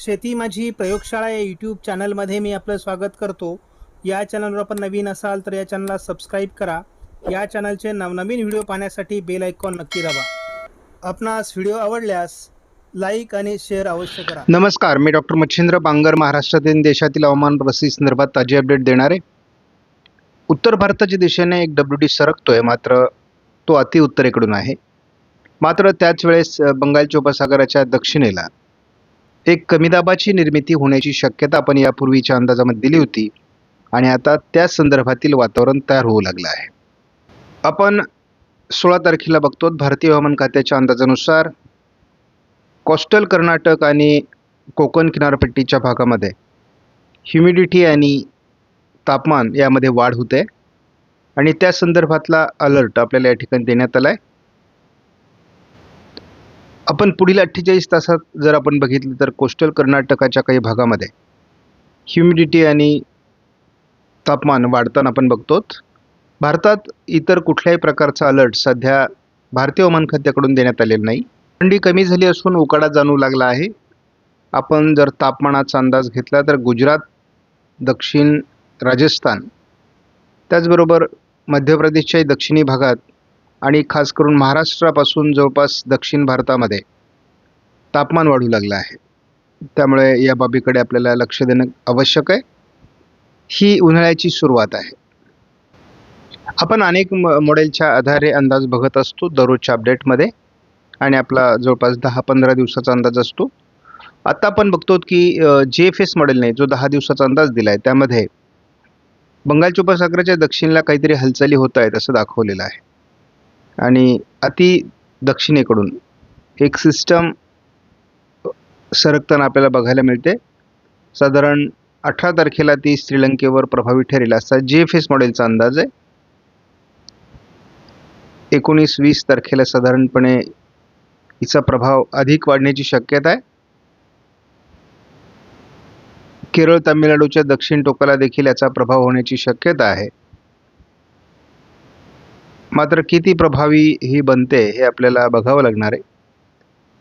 शेती माझी प्रयोगशाळा या यूट्यूब चॅनलमध्ये मी आपलं स्वागत करतो. या चॅनलवर आपण नवीन असाल तर या चॅनलला सबस्क्राईब करा. या चॅनलचे नवनवीन व्हिडिओ पाहण्यासाठी बेल आयकॉन नक्की दाबा. आपणास व्हिडिओ आवडल्यास लाईक आणि शेअर अवश्य करा. नमस्कार मी डॉक्टर मच्छिंद्र बांगर महाराष्ट्रातील देशातील हवामान परिस्थिती संदर्भात ताजी अपडेट देणार. आहे उत्तर भारताच्या दिशेने एक डब्ल्यू डी सरकतोय मात्र तो अति उत्तरेकडून आहे. मात्र त्याच वेळेस बंगालच्या उपसागराच्या दक्षिणेला एक कमी दाबाची निर्मिती होण्याची शक्यता आपण यापूर्वीच्या अंदाजामध्ये दिली होती. आणि आता त्या संदर्भातील वातावरण तयार होऊ लागलं आहे. आपण सोळा तारखेला बघतो भारतीय हवामान खात्याच्या अंदाजानुसार कोस्टल कर्नाटक आणि कोकण किनारपट्टीच्या भागामध्ये ह्युमिडिटी आणि तापमान यामध्ये वाढ होते. आणि त्या संदर्भातला अलर्ट आपल्याला या ठिकाणी देण्यात आला आहे आपण पुढील अठ्ठेचाळीस तासात जर आपण बघितलं तर कोस्टल कर्नाटकाच्या काही भागामध्ये ह्युमिडिटी आणि तापमान वाढताना आपण बघतो भारतात इतर कुठल्याही प्रकारचा अलर्ट सध्या भारतीय हवामान खात्याकडून देण्यात आलेला नाही. थंडी कमी झाली असून उकाडा जाणू लागला आहे. आपण जर तापमानाचा अंदाज घेतला तर गुजरात दक्षिण राजस्थान त्याचबरोबर मध्य प्रदेशच्याही दक्षिणी भागात आणि खास करून महाराष्ट्रापासून जवळपास दक्षिण भारतामध्ये तापमान वाढू लागलं आहे. त्यामुळे या बाबीकडे आपल्याला लक्ष देणं आवश्यक आहे. ही उन्हाळ्याची सुरुवात आहे. आपण अनेक म मॉडेलच्या आधारे अंदाज बघत असतो दररोजच्या अपडेटमध्ये आणि आपला जवळपास दहा पंधरा दिवसाचा अंदाज असतो. आत्ता आपण बघतो की जे एफ एस मॉडेलने जो दहा दिवसाचा अंदाज दिला आहे त्यामध्ये बंगालच्या उपसागराच्या दक्षिणला काहीतरी हालचाली होत आहेत असं दाखवलेलं आहे. आणि अति दक्षिणेकडून एक सिस्टम सरकताना आपल्याला बघायला मिळते. साधारण अठरा तारखेला ती श्रीलंकेवर प्रभावी ठरेल असा जे एफ एस मॉडेलचा अंदाज आहे. एकोणीस वीस तारखेला साधारणपणे हिचा प्रभाव अधिक वाढण्याची शक्यता आहे. केरळ तामिळनाडूच्या दक्षिण टोकाला देखील याचा प्रभाव होण्याची शक्यता आहे. मात्र किती प्रभावी ही बनते हे आपल्याला बघावं लागणार आहे.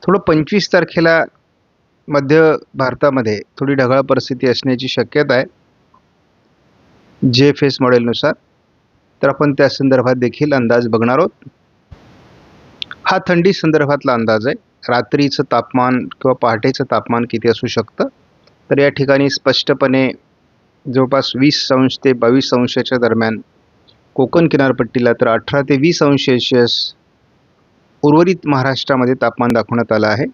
थोडं पंचवीस तारखेला मध्य भारतामध्ये थोडी ढगाळ परिस्थिती असण्याची शक्यता आहे. जे फेस मॉडेलनुसार. तर आपण त्या संदर्भात देखील अंदाज बघणार आहोत. हा थंडी संदर्भातला अंदाज आहे. रात्रीचं तापमान किंवा पहाटेचं तापमान किती असू शकतं? तर या ठिकाणी स्पष्टपणे जवळपास वीस अंश ते बावीस अंशाच्या दरम्यान कोकण किनारपट्टीला तर अठरा ते वीस अंश सेल्सिअस उर्वरित महाराष्ट्रामध्ये तापमान दाखवण्यात आलं आहे.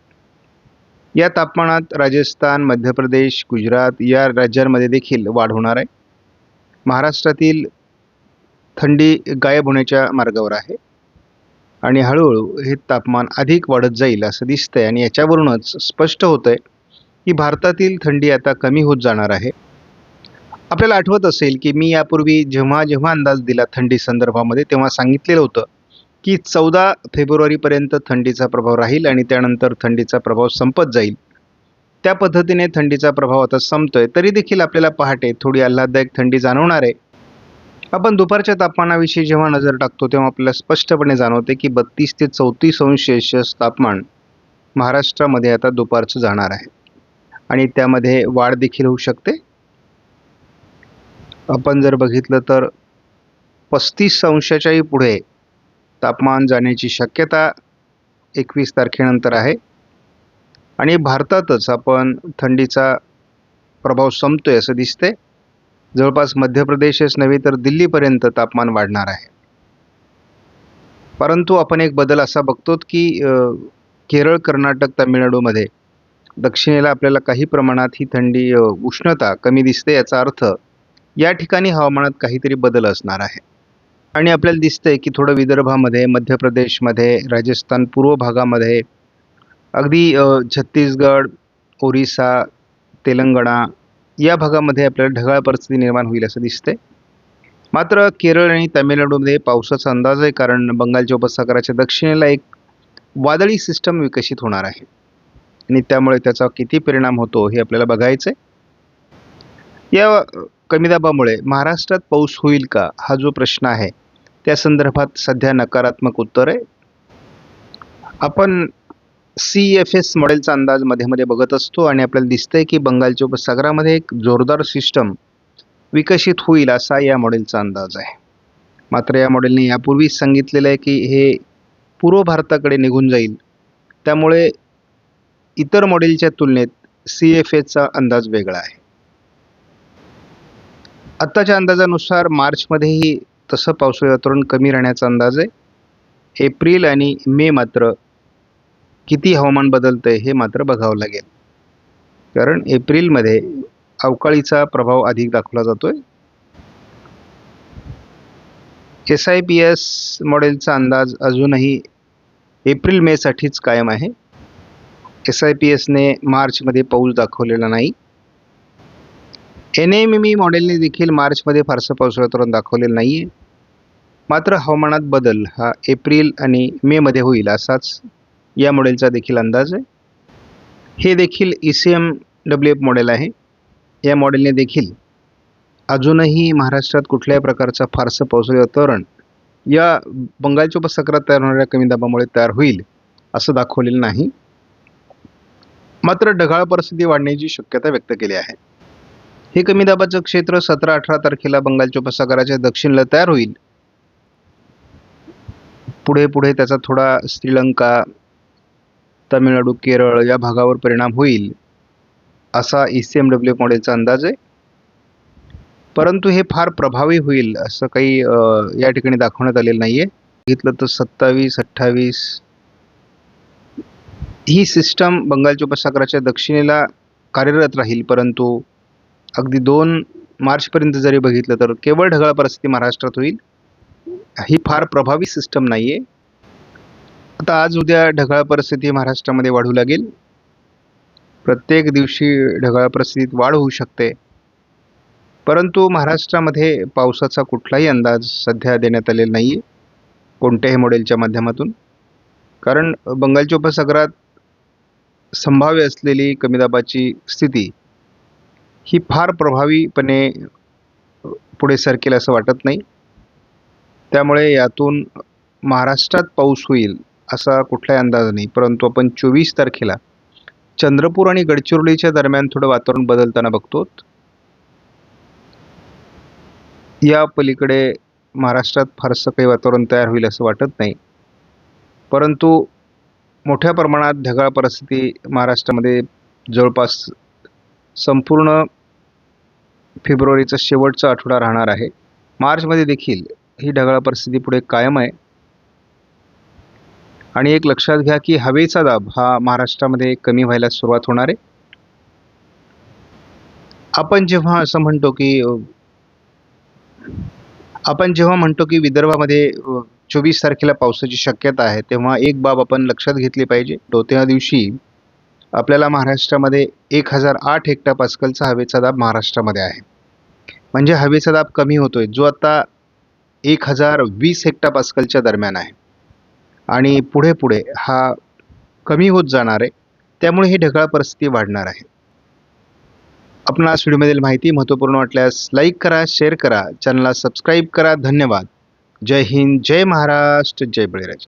या तापमानात राजस्थान मध्य प्रदेश गुजरात या राज्यांमध्ये देखील वाढ होणार आहे. महाराष्ट्रातील थंडी गायब होण्याच्या मार्गावर आहे आणि हळूहळू हे तापमान अधिक वाढत जाईल असं दिसतंय आणि याच्यावरूनच स्पष्ट होतंय की भारतातील थंडी आता कमी होत जाणार आहे. आपल्याला आठवत असेल की मी यापूर्वी जेव्हा जेव्हा अंदाज दिला थंडी संदर्भामध्ये तेव्हा सांगितलेलं होतं की चौदा फेब्रुवारीपर्यंत थंडीचा प्रभाव राहील आणि त्यानंतर थंडीचा प्रभाव संपत जाईल. त्या पद्धतीने थंडीचा प्रभाव आता संपतोय तरी देखील आपल्याला पहाटे थोडी आल्हाददायक थंडी जाणवणार आहे. आपण दुपारच्या तापमानाविषयी जेव्हा नजर टाकतो तेव्हा आपल्याला स्पष्टपणे जाणवते की बत्तीस ते चौतीस अंश सेल्शियस तापमान महाराष्ट्रामध्ये आता दुपारचं जाणार आहे. आणि त्यामध्ये वाढ देखील होऊ शकते. आपण जर बघितलं तर पस्तीस अंशाच्याही पुढे तापमान जाण्याची शक्यता एकवीस तारखेनंतर आहे. आणि भारतातच आपण थंडीचा प्रभाव संपतोय असं दिसते जवळपास मध्य प्रदेशच नव्हे तर दिल्लीपर्यंत तापमान वाढणार आहे. परंतु आपण एक बदल असा बघतो की केरळ कर्नाटक तामिळनाडूमध्ये दक्षिणेला आपल्याला काही प्रमाणात ही थंडी उष्णता कमी दिसते याचा अर्थ या ठिकाणी हवामानात काहीतरी बदल असणार आहे. आणि आपल्याला दिसतंय की थोडं विदर्भामध्ये मध्य प्रदेशमध्ये राजस्थान पूर्व भागामध्ये अगदी छत्तीसगड ओरिसा तेलंगणा या भागामध्ये आपल्याला ढगाळ परिस्थिती निर्माण होईल असं दिसते मात्र केरळ आणि तामिळनाडूमध्ये पावसाचा अंदाज आहे कारण बंगालच्या उपसागराच्या दक्षिणेला एक वादळी सिस्टम विकसित होणार आहे. आणि त्यामुळे त्याचा किती परिणाम होतो हे आपल्याला बघायचं आहे या कमी दाबामुळे महाराष्ट्रात पाऊस होईल का हा जो प्रश्न आहे त्या संदर्भात सध्या नकारात्मक उत्तर आहे. आपण सी एफ एस मॉडेलचा अंदाजमध्ये मध्ये बघत असतो आणि आपल्याला दिसतंय की बंगालच्या उपसागरामध्ये एक जोरदार सिस्टम विकसित होईल असा या मॉडेलचा अंदाज आहे. मात्र या मॉडेलने यापूर्वीच सांगितलेलं आहे की हे पूर्व भारताकडे निघून जाईल. त्यामुळे इतर मॉडेलच्या तुलनेत सी एफ एचा अंदाज वेगळा आहे. आत्ताच्या अंदाजानुसार मार्चमध्येही तसं पावसाळी वातावरण कमी राहण्याचा अंदाज आहे. एप्रिल आणि मे मात्र किती हवामान बदलतं आहे हे मात्र बघावं लागेल. कारण एप्रिलमध्ये अवकाळीचा प्रभाव अधिक दाखवला जातो आहे एस आय पी एस मॉडेलचा अंदाज अजूनही एप्रिल मेसाठीच कायम आहे. एस आय पी एसने मार्चमध्ये पाऊस दाखवलेला नाही. एन एम एम ई मॉडेलने देखील मार्चमध्ये फारसं पाऊस वातावरण दाखवलेलं नाही आहे मात्र हवामानात बदल हा एप्रिल आणि मेमध्ये होईल असाच या मॉडेलचा देखील अंदाज आहे. हे देखील E C M W F model आहे. या मॉडेलने देखील अजूनही महाराष्ट्रात कुठल्याही प्रकारचा फारसं पावसाळी वातावरण या बंगालच्या उपसागरात तयार होणाऱ्या कमी दाबामुळे तयार होईल असं दाखवलेलं नाही. मात्र ढगाळ परिस्थिती वाढण्याची शक्यता व्यक्त केली आहे. हे कमी दाबाचं क्षेत्र सतरा अठरा तारखेला बंगालच्या उपसागराच्या दक्षिणला तयार होईल. पुढे पुढे त्याचा थोडा श्रीलंका तमिळनाडू केरळ या भागावर परिणाम होईल असा ई सी एम डब्ल्यू मॉडेलचा अंदाज आहे. परंतु हे फार प्रभावी होईल असं काही या ठिकाणी दाखवण्यात आलेलं नाही आहे बघितलं तर सत्तावीस अठ्ठावीस ही सिस्टम बंगालच्या उपसागराच्या दक्षिणेला कार्यरत राहील परंतु अगदी दोन मार्चपर्यंत जरी बघितलं तर केवळ ढगाळ परिस्थिती महाराष्ट्रात होईल. ही फार प्रभावी सिस्टम नाही आहे आता आज उद्या ढगाळ परिस्थिती महाराष्ट्रामध्ये वाढू लागेल. प्रत्येक दिवशी ढगाळ परिस्थितीत वाढ होऊ शकते. परंतु महाराष्ट्रामध्ये पावसाचा कुठलाही अंदाज सध्या देण्यात आलेला नाही आहे कोणत्याही मॉडेलच्या माध्यमातून. कारण बंगालच्या उपसागरात संभाव्य असलेली कमी दाबाची स्थिती ही फार प्रभावीपणे पुढे सरकेल असं वाटत नाही. त्यामुळे यातून महाराष्ट्रात पाऊस होईल असा कुठलाही अंदाज नाही. परंतु आपण चोवीस तारखेला चंद्रपूर आणि गडचिरोलीच्या दरम्यान थोडं वातावरण बदलताना बघतो या पलीकडे महाराष्ट्रात फारसं काही वातावरण तयार होईल असं वाटत नाही. परंतु मोठ्या प्रमाणात ढगाळ परिस्थिती महाराष्ट्रामध्ये जवळपास संपूर्ण फेब्रुवारीचा शेवटचा आठवडा राहणार आहे. मार्चमध्ये देखील ही ढगाळ परिस्थिती पुढे कायम आहे. आणि एक लक्षात घ्या की हवेचा दाब हा महाराष्ट्रामध्ये कमी व्हायला सुरुवात होणार आहे. आपण जेव्हा असं म्हणतो की आपण जेव्हा म्हणतो की विदर्भामध्ये चोवीस तारखेला पावसाची शक्यता आहे तेव्हा एक बाब आपण लक्षात घेतली पाहिजे. तो त्या दिवशी आपल्याला महाराष्ट्रामध्ये एक हजार आठ हेक्टर पास्कलचा हवेचा दाब महाराष्ट्रामध्ये आहे. म्हणजे हवेचा दाब कमी होतो आहे जो आता एक हजार वीस हेक्टर पास्कलच्या दरम्यान आहे. आणि पुढे पुढे हा कमी होत जाणार आहे त्यामुळे ही ढगाळ परिस्थिती वाढणार आहे. आपणास व्हिडिओमधील माहिती महत्त्वपूर्ण वाटल्यास लाईक करा शेअर करा चॅनलला सबस्क्राईब करा. धन्यवाद. जय हिंद जय महाराष्ट्र जय बळीराज.